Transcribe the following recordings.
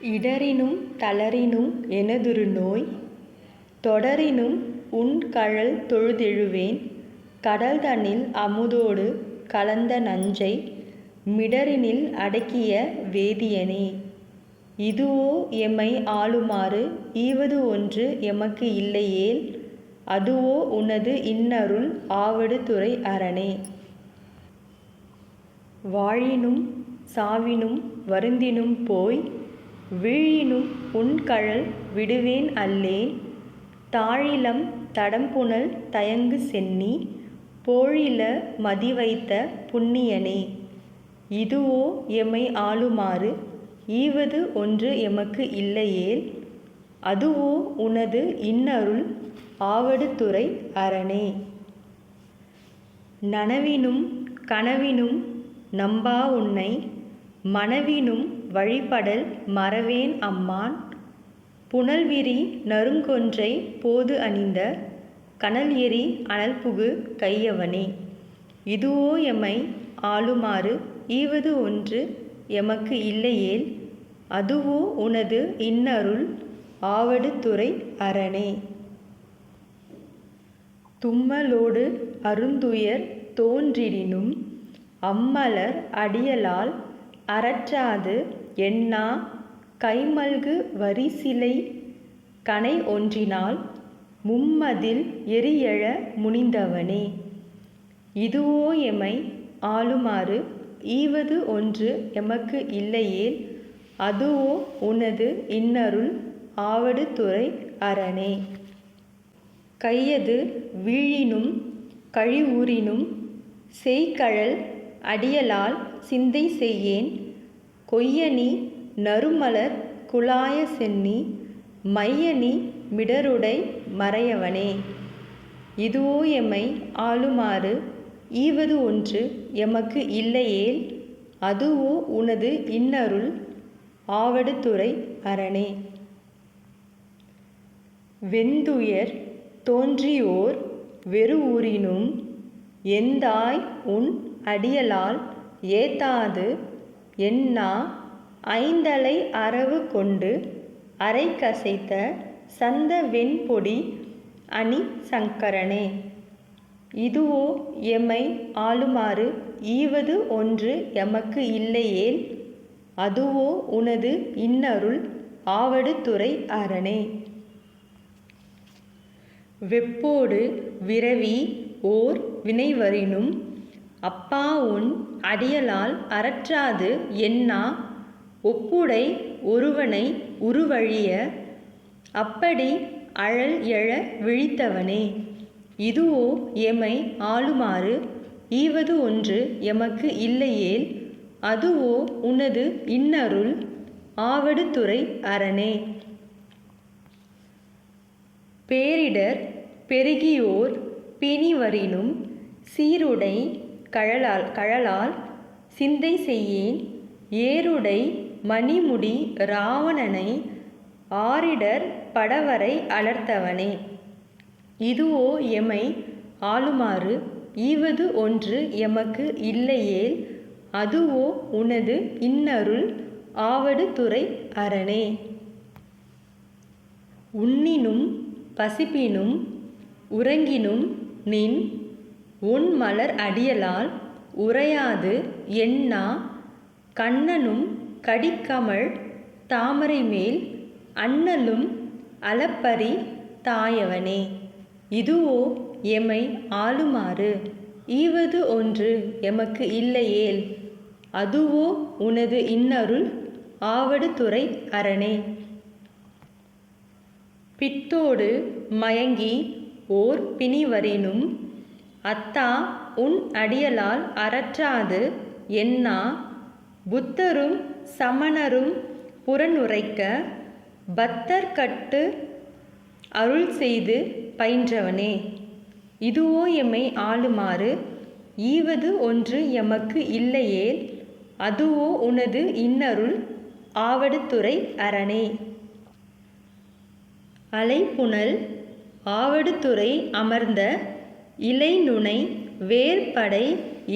இடரினும் தளரினும் எனதொரு நோய் தொடரினும் உன்கழல் தொழுதெழுவேன் கடல்தனில் அமுதோடு கலந்த நஞ்சை மிடரினில் அடக்கிய வேதியனே. இதுவோ எமை ஆளுமாறு ஈவது ஒன்று எமக்கு இல்லையேல் அதுவோ உனது இன்னருள் ஆவடுதுறை அரணே. வாழினும் சாவினும் வருந்தினும் போய் வீழினும் உன்கழல் விடுவேன் அல்லேன் தாழிலம் தடம்புனல் தயங்கு சென்னி போழில மதிவைத்த புண்ணியனே. இதுவோ எமை ஆளுமாறு ஈவது ஒன்று எமக்கு இல்லையேல் அதுவோ உனது இன்னருள் ஆவடுதுறை அரணே. நனவினும் கனவினும் நம்பா உன்னை மனவினும் வழிபடல் மறவேன் அம்மான் புனல்விரி நறுங்கொன்றை போது அணிந்த கனல் கனல்எரி அனல்புகு கையவனே. இதுவோ எமை ஆளுமாறு ஈவது ஒன்று எமக்கு இல்லையேல் அதுவோ உனது இன்னருள் ஆவடுத்துறை அரணே. தும்மலோடு அருந்துயர் தோன்றிடினும் அம்மலர் அடியலால் அரற்றாது எண்ணா கைமல்கு வரிசிலை கணைஒன்றினால் மும்மதில் எரியெழ முனிந்தவனே. இதுவோ எமை ஆளுமாறு ஈவது ஒன்று எமக்கு இல்லையேல் அதுவோ உனது இன்னருள் ஆவடுதுறை அரணே. கையது வீழினும் கழிவுறினும் செய்கழல் அடியலால் சிந்தை செய்யேன் கொய்யனி நறுமலர் குழாய சென்னி மையனி மிடருடை மறையவனே. இதுவோ எமை ஆளுமாறு ஈவது ஒன்று எமக்கு இல்லையேல் அதுவோ உனது இன்னருள் ஆவடுதுறை அரணே. வெந்துயர் தோன்றியோர் வெறு ஊரினும் எந்தாய் உன் அடியலால் ஏத்தாது என்னா ஐந்தலை அரவு கொண்டு அரைகசைத்த சந்த வெண்பொடி அணி சங்கரனே. இதுவோ எமை ஆளுமாறு ஈவது ஒன்று எமக்கு இல்லையேல் அதுவோ உனது இன்னருள் ஆவடுதுறை அரணே. வெப்போடு விரவி ஓர் வினைவரினும் அப்பா உன் அடியலால் அரற்றாது என்னா ஒப்புடை ஒருவனை உருவழிய அப்படி அழல் எழ விழித்தவனே. இதுவோ எமை ஆளுமாறு ஈவது ஒன்று எமக்கு இல்லையேல் அதுவோ உனது இன்னருள் ஆவடுதுறை அரணே. பேரிடர் பெருகியோர் பிணிவரினும் சீருடை கழலால் கழலால் சிந்தை செய்யேன் ஏருடை மணிமுடி ராவணனை ஆரிடர் படவரை அலர்த்தவனே. இதுவோ எமை ஆளுமாறு ஈவது ஒன்று எமக்கு இல்லையேல் அதுவோ உனது இன்னருள் ஆவடுதுறை அரணே. உண்ணினும் பசிப்பினும் உறங்கினும் நின் உன் மலர் அடியலால் உறையாது என்னா கண்ணனும் கடிகமழ் தாமரைமேல் அண்ணலும் அளப்பரி தாயவனே. இதுவோ எமை ஆளுமாறு ஈவது ஒன்று எமக்கு இல்லையேல் அதுவோ உனது இன்னருள் ஆவடுதுறை அரணே. பித்தோடு மயங்கி ஓர் பிணிவரினும் அத்தா உன் அடியலால் அறற்றாது என்னா புத்தரும் சமணரும் புறனுரைக்க பத்தர்கட்டு அருள்செய்து பயின்றவனே. இதுவோ எம்மை ஆளுமாறு ஈவது ஒன்று எமக்கு இல்லையேல் அதுவோ உனது இன்னருள் ஆவடுத்துறை அரணே. அலைப்புணல் ஆவடுத்துறை அமர்ந்த இலைநுனை வேற்படை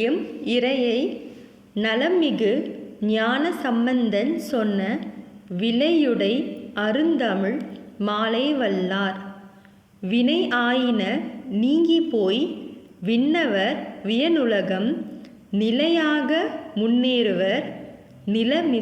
எம் இறையை நலம்மிகு ஞானசம்பந்தன் சொன்ன விலையுடை அருந்தமிழ் மாலை வல்லார் வினை ஆயின நீங்கிப் போய் விண்ணவர் வியனுலகம் நிலையாக முன்னேறுவர் நிலமி